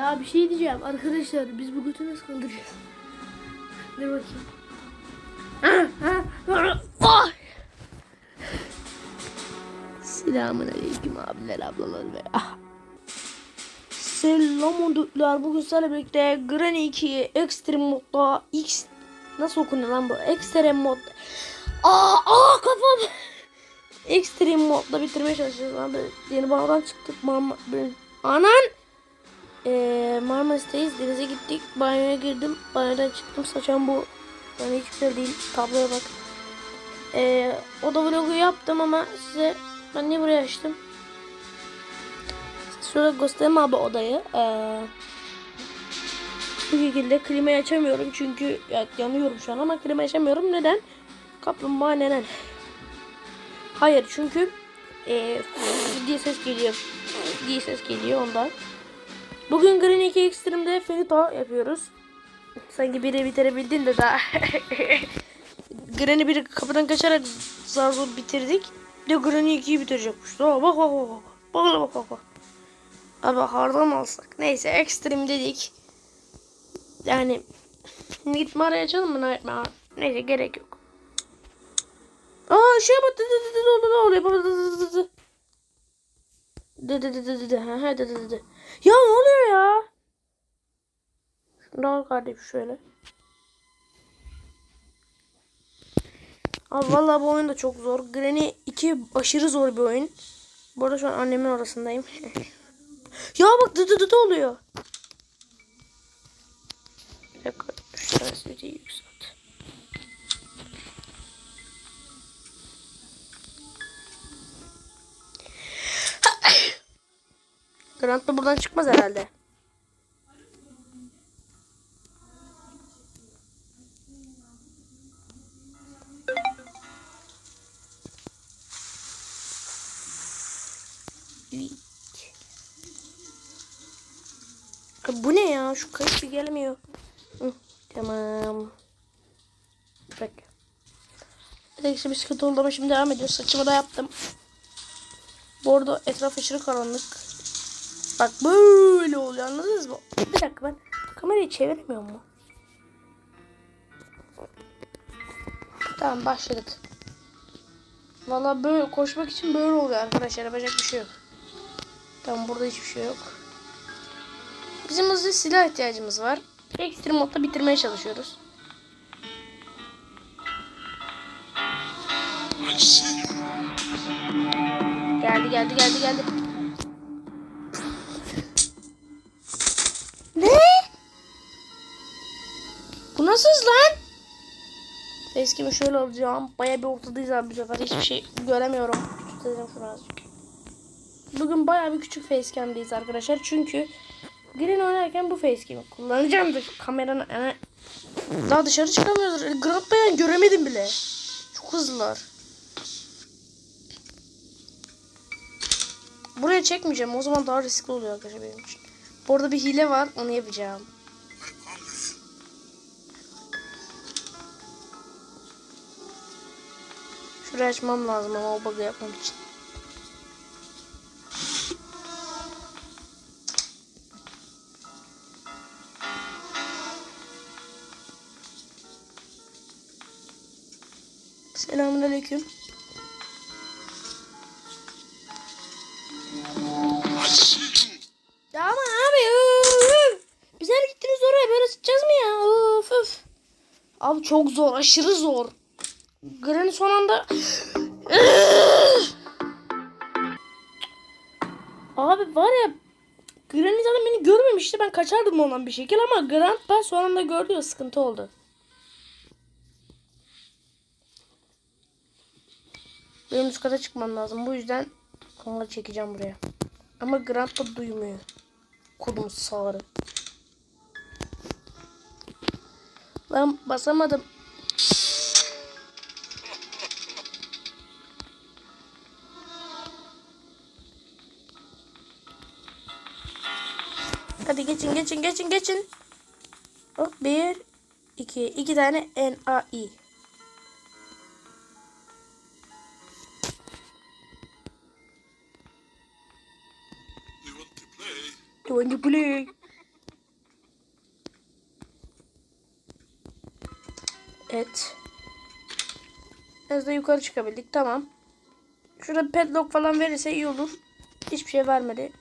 Ya bir şey diyeceğim arkadaşlar biz bu götü nasıl kaldıracağız? Dur bakayım. Ah! Selamun aleyküm abiler ablalar ve ah. Selam onduklar. Bugün sizlerle birlikte Granny 2 Extreme modda X nasıl okunuyor lan bu? Extreme mod. Aa, aa kafam. Extreme modda bitirmeye çalışıyoruz abi. Yeni bağdan çıktık. Marmar Anan. Ee, Marmaris'teyiz. Denize gittik. Banyoya girdim. Banyodan çıktım. Saçam bu. Yani hiç güzel değil. Tabloya bak. Ee, o da vlogu yaptım ama size ben niye buraya açtım? Şöyle göstereyim abi odayı. Ee, bu şekilde klimayı açamıyorum çünkü ya, yanıyorum şu an ama klimayı açamıyorum. Neden? Kaplumbağa neden? Hayır çünkü e, diye ses geliyor. diye ses geliyor ondan. Bugün Green 2 Extreme'de Fenita yapıyoruz. Sanki biri bitirebildin de daha. Granny biri kapıdan kaçarak zar zor bitirdik. Bir de Granny 2'yi bitirecekmiş. Bak bak bak bak. Bak bak bak bak. Abi hardan alsak? Neyse Extreme dedik. Yani Nightmare açalım mı Nightmare? Neyse gerek yok. Aa şey bak dı dı dı dı oluyor. Dı dı dı dı. Dı dı dı dı dı dı dı dı. Ya ne oluyor ya? Şunu al kardeşim şöyle. Abi vallahi bu oyun da çok zor. Granny 2 aşırı zor bir oyun. Bu arada şu an annemin orasındayım. ya bak dı dı oluyor. Bir dakika. Grant da buradan çıkmaz herhalde. Bu ne ya? Şu kayıt bir gelmiyor. Hı, tamam. Bak. Neyse bir sıkıntı oldu ama şimdi devam ediyoruz. Saçımı da yaptım. Bu arada etraf aşırı karanlık. Bak böyle oluyor anladınız mı? Bir dakika ben kamerayı çeviremiyor mu? Tamam başladık. Valla böyle koşmak için böyle oluyor arkadaşlar. Yapacak bir şey yok. Tamam burada hiçbir şey yok. Bizim hızlı silah ihtiyacımız var. Ekstrem modda bitirmeye çalışıyoruz. Geldi geldi geldi geldi. Eskimi şöyle alacağım. Baya bir ortadayız abi bu sefer. Hiçbir şey göremiyorum. Tutacağım şunu azıcık. Bugün baya bir küçük facecam'deyiz arkadaşlar. Çünkü Green oynarken bu facecam'i kullanacağım da kameranın yani daha dışarı çıkamıyoruz. Grand Bayan göremedim bile. Çok hızlılar. Buraya çekmeyeceğim. O zaman daha riskli oluyor arkadaşlar benim için. Bu arada bir hile var. Onu yapacağım. Şurayı açmam lazım ama o bug'ı yapmam için. Selamünaleyküm. Ama abi öf. Biz her gittiniz oraya böyle sıçacağız mı ya? Öf öf. Abi çok zor aşırı zor. Granny son anda Abi var ya Granny zaten beni görmemişti. Ben kaçardım ondan bir şekilde ama Grant ben son anda gördü ya sıkıntı oldu. Benim üst kata çıkmam lazım. Bu yüzden onları çekeceğim buraya. Ama Grant da duymuyor. Kodum sağırı. Lan basamadım. Hadi geçin geçin geçin geçin. Hop bir iki iki tane NAI. You want to play? Evet. Biraz da yukarı çıkabildik. Tamam. Şurada padlock falan verirse iyi olur. Hiçbir şey vermedi.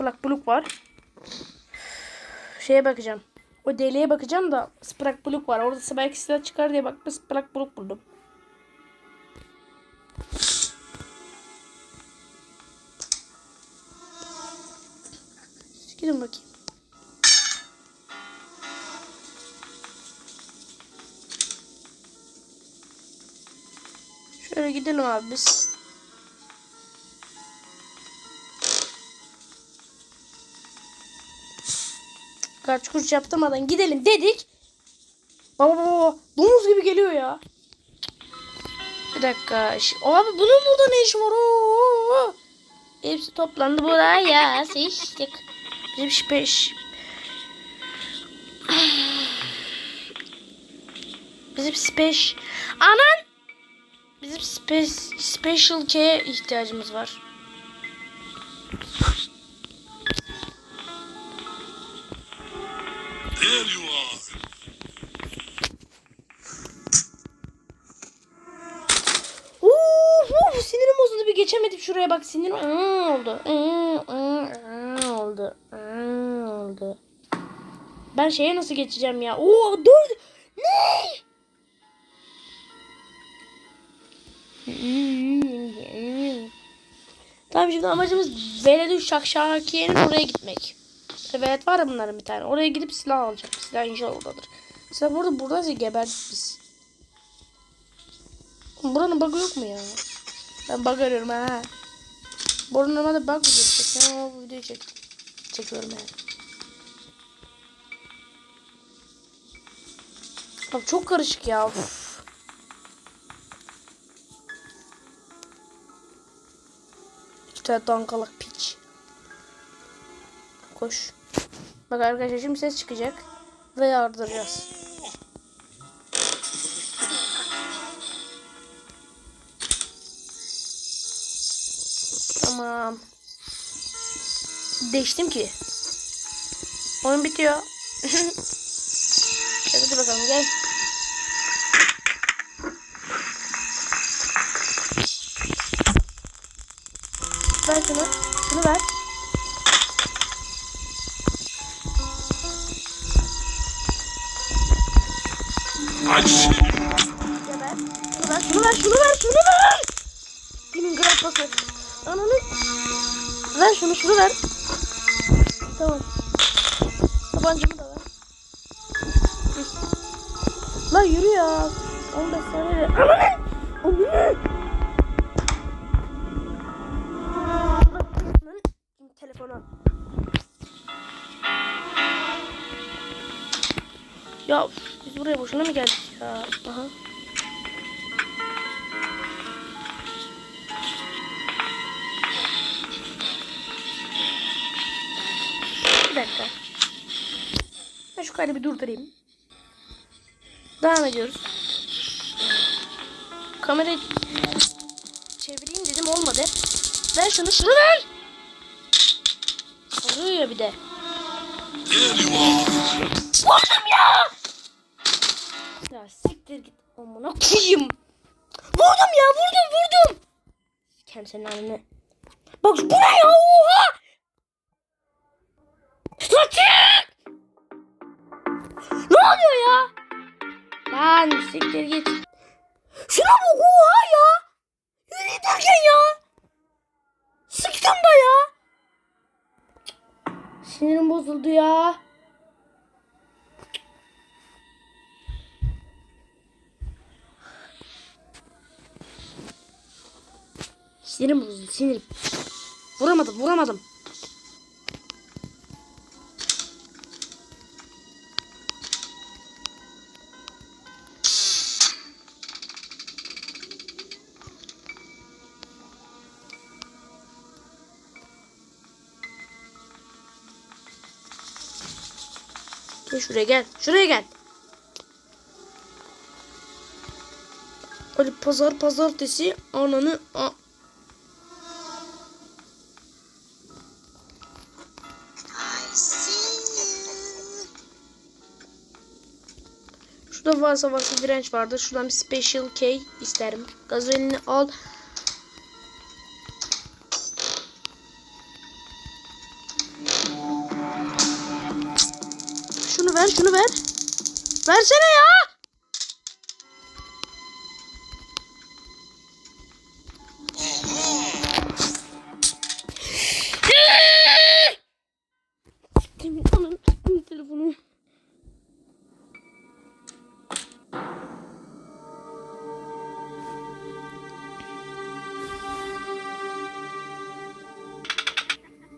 Splak buluk var. Şeye bakacağım. O deliğe bakacağım da Sprak buluk var. Orada belki silah çıkar diye baktım. Sprak buluk buldum. Gidin bakayım. Şöyle gidelim abi biz. Kaç kuruş yaptırmadan gidelim dedik. Baba baba. Domuz gibi geliyor ya. Bir dakika. Abi bunun burada ne işi var? Oo. Hepsi toplandı buraya. Seçtik. Bizim şipeş. Bizim speş. Anan. Bizim spe special K'ye ihtiyacımız var. Bak sinirim oldu. Oldu. oldu. Ben şeye nasıl geçeceğim ya? Oo dur. Ne? Tamam şimdi amacımız Veledü Şakşakiye'nin oraya gitmek. Evet var bunların bir tane. Oraya gidip silah alacağım. Silah inşallah oradadır. Silah burada buradaysa geberdik biz. Buranın bug'ı yok mu ya? Ben bug arıyorum ha. Buranın normalde bug video çekeceğim ama bu videoyu çek çekiyorum yani. Abi çok karışık ya. Uf. İki tane dangalak piç. Koş. Bak arkadaşlar şimdi ses çıkacak. Ve yardıracağız. Tamam. Değiştim ki. Oyun bitiyor. Hadi bakalım gel. Şunu. Şunu ver. Tamam. Tabancamı da ver. Lan yürü ya. 15 saniye. Ananı. Ananı. Telefonu. Ya biz buraya boşuna mı geldik ya? Aha. Dakika. Ben şu kaydı bir durdurayım. Devam ediyoruz. Kamerayı çevireyim dedim olmadı. Ver şunu şunu ver. Arıyor bir de. Vurdum ya. Ya siktir git. Amına koyayım. Vurdum ya vurdum vurdum. Senin annene. Bak bu ne ya oha. Saçık. Ne oluyor ya? Lan siktir git. Şuna bak oha ya. Yürü derken ya. Sıktım da ya. Sinirim bozuldu ya. Sinirim bozuldu sinirim. Vuramadım vuramadım. Şuraya gel. Şuraya gel. Hadi pazar pazartesi ananı a Şurada varsa varsa direnç vardır. Şuradan bir special K isterim. Gazelini al. Ver, şunu ver. Versene ya. Telefonu.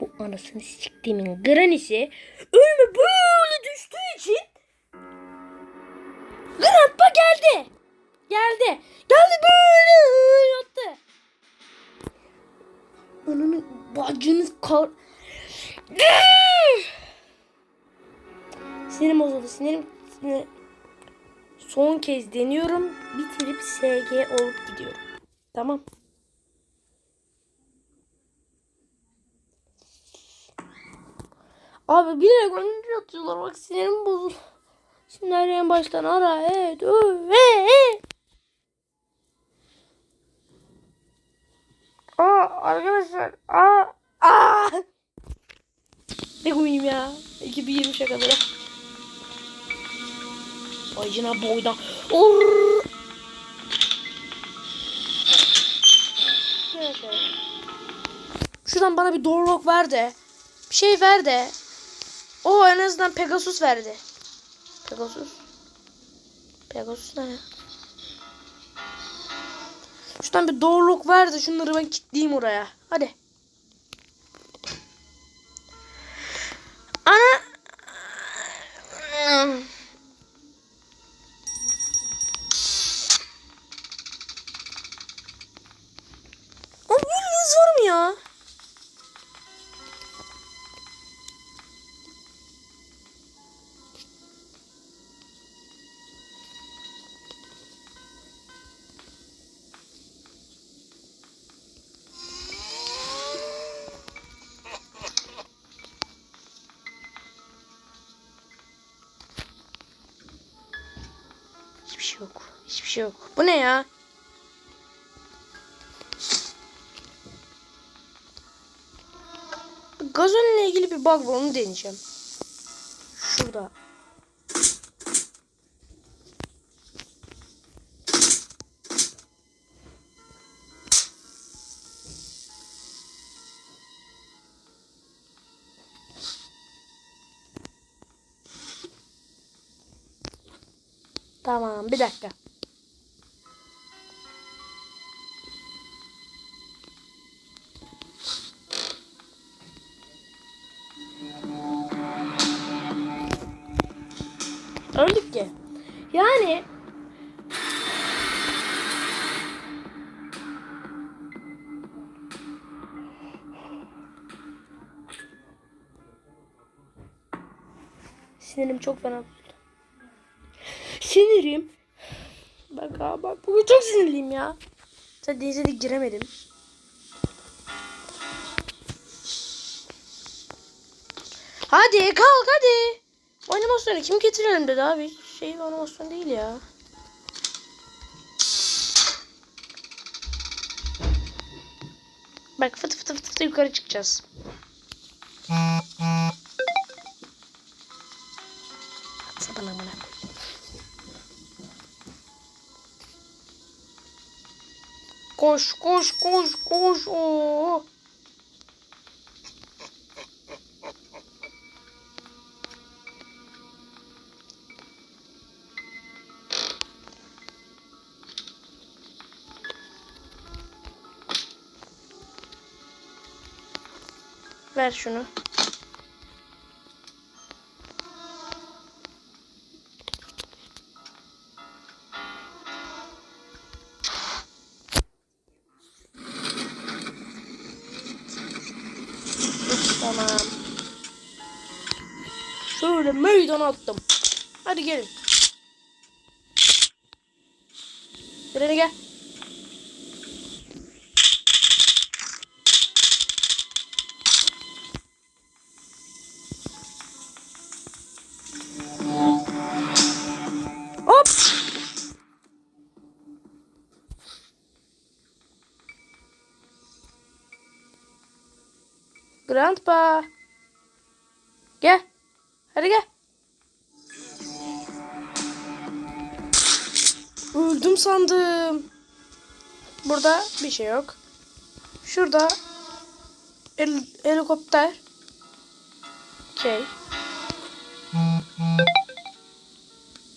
Bu anasını siktiğimin granisi deniyorum. Bitirip SG olup gidiyorum. Tamam. Abi bilerek önce atıyorlar. Bak sinirim bozuldu. Şimdi her en baştan ara. Evet. Ö, e, e. Aa arkadaşlar. Aa. Aa. Ne koyayım ya. 2020'ye kadar. Bacına boydan. Şuradan bana bir dorlok ver de. Bir şey ver de. O en azından Pegasus verdi. Pegasus. Pegasus ne ya? Şuradan bir doğruluk ver de şunları ben kilitleyeyim oraya. Hadi. Ana. Şey yok. Hiçbir şey yok. Bu ne ya? Gazolinle ilgili bir bug var onu deneyeceğim. Şurada. Bir dakika. Öldük ki. Yani Sinirim çok fena bozuldu. Sinirim. Abi bak bugün çok sinirliyim ya. Zaten denize de giremedim. Hadi kalk hadi. Animasyonu kim getirelim dedi abi. Şey animasyon değil ya. Bak fıtı fıtı fıtı yukarı çıkacağız. Koş koş koş koş. Oo. Ver şunu. böyle meydana attım. Hadi gelin. Direne gel. Hop. Grandpa. Hadi gel. Öldüm sandım. Burada bir şey yok. Şurada el, helikopter. Okey.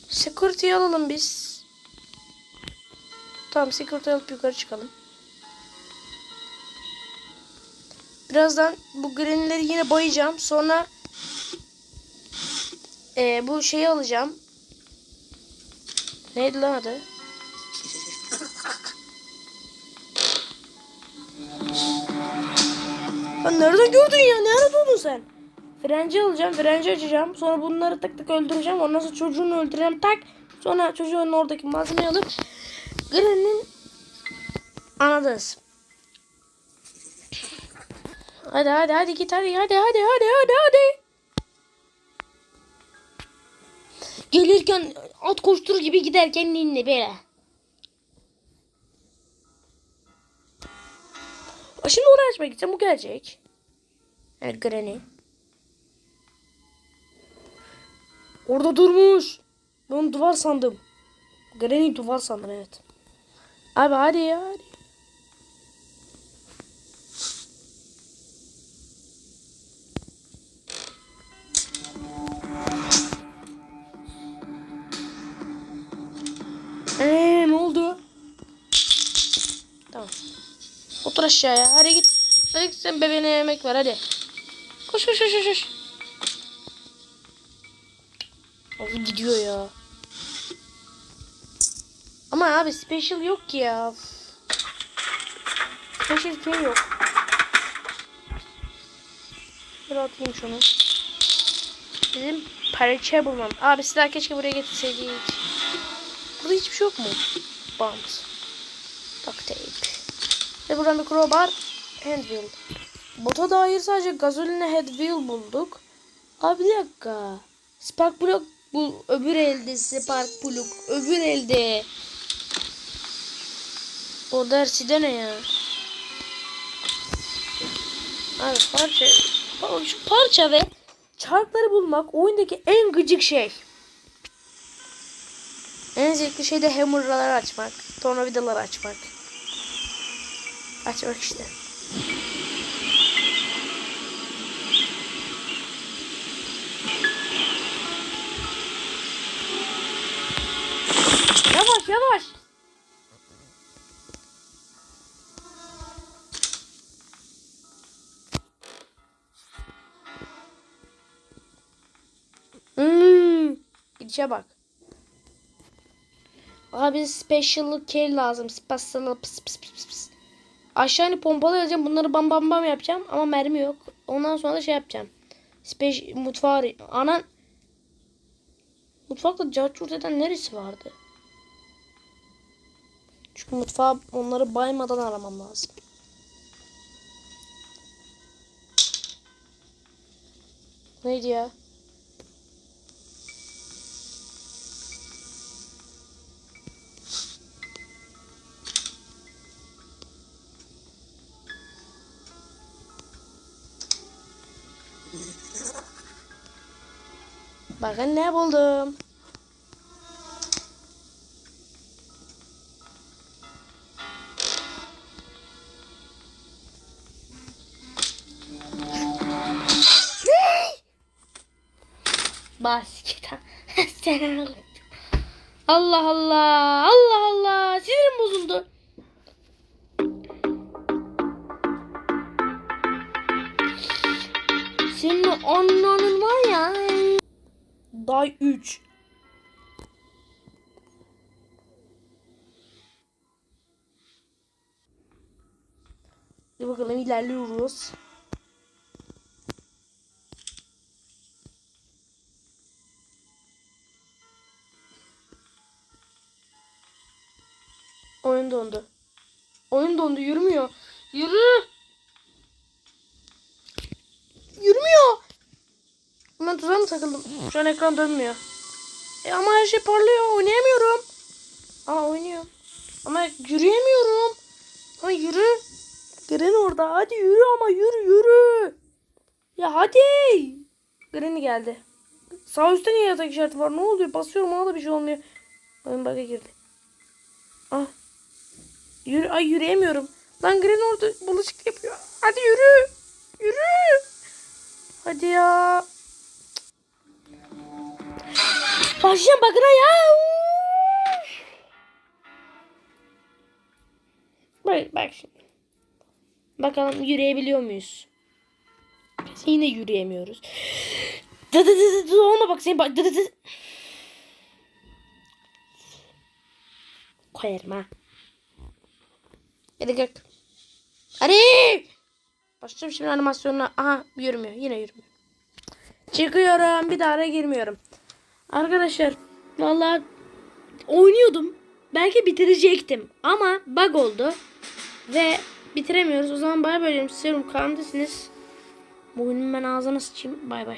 Security alalım biz. Tamam security alıp yukarı çıkalım. Birazdan bu greenleri yine boyayacağım. Sonra eee, bu şeyi alacağım. Neydi lan adı? Lan nereden gördün ya? Nerede oldun sen? Frenci alacağım. Frenci açacağım. Sonra bunları tık tık öldüreceğim. Ondan sonra çocuğunu öldüreceğim. Tak. Sonra çocuğun oradaki malzemeyi alıp Granny'nin anladınız. Hadi hadi hadi git hadi hadi hadi hadi hadi hadi. Gelirken at koşturur gibi giderken ninni böyle. Şimdi uğraşmaya gideceğim. Bu gelecek. Evet Granny. Orada durmuş. Ben duvar sandım. Granny duvar sandım evet. Abi hadi ya hadi. Aşağıya. Hadi git. Hadi git sen bebeğine yemek ver hadi. Koş koş koş koş. Abi gidiyor ya. Ama abi special yok ki ya. Special şey yok. Bir atayım şunu. Bizim parça bulmam. Abi silah keşke buraya getirseydik. Burada hiçbir şey yok mu? Bant. Duct tape. Ve buradan bir crowbar. Handwheel. Bota dair sadece gazoline headwheel bulduk. Abi bir dakika. Spark plug bu öbür elde spark plug öbür elde. O dersi de ne ya? Abi parça şu parça ve çarkları bulmak oyundaki en gıcık şey. En zevkli şey de hammerları açmak. Tornavidaları açmak. Açmak işte. Yavaş yavaş. Hmm. Gidişe bak. Abi special care lazım. Special pıs pıs pıs pıs. Aşağı inip pompalı yazacağım. Bunları bam bam bam yapacağım. Ama mermi yok. Ondan sonra da şey yapacağım. Special mutfağı anan Mutfakta cahçurt eden neresi vardı? Çünkü mutfağı onları baymadan aramam lazım. Neydi ya? Bakın ne buldum. Allah Allah. Allah Allah. Sinirim bozuldu. Senin ananın var ya. Day 3. Hadi bakalım ilerliyoruz. Oyun dondu. Oyun dondu yürümüyor. Yürü. Yürümüyor. Ben tuzağa mı takıldım? Şu an ekran dönmüyor. E ama her şey parlıyor. Oynayamıyorum. Aa oynuyor. Ama yürüyemiyorum. Ama yürü. Gren orada. Hadi yürü ama yürü yürü. Ya hadi. Granny geldi. Sağ üstte niye yatak işareti var? Ne oluyor? Basıyorum ona da bir şey olmuyor. Oyun bug'a girdi. Ah. Yürü, ay yürüyemiyorum. Lan Granny orada bulaşık yapıyor. Hadi yürü. Yürü. Hadi ya. Başlayacağım bakına ya. Bak, bak şimdi. Bakalım yürüyebiliyor muyuz? Yine yürüyemiyoruz. Dı dı dı dı olma bak seni bak dı dı dı. Koyarım ha. Hadi kalk. Hadi. Başlayacağım şimdi animasyonuna. Aha yürümüyor. Yine yürümüyor. Çıkıyorum. Bir daha da girmiyorum. Arkadaşlar vallahi oynuyordum. Belki bitirecektim. Ama bug oldu. Ve bitiremiyoruz. O zaman bay bay diyorum. Serum kanalındasınız. Bu oyunun ben ağzına sıçayım. Bay bay.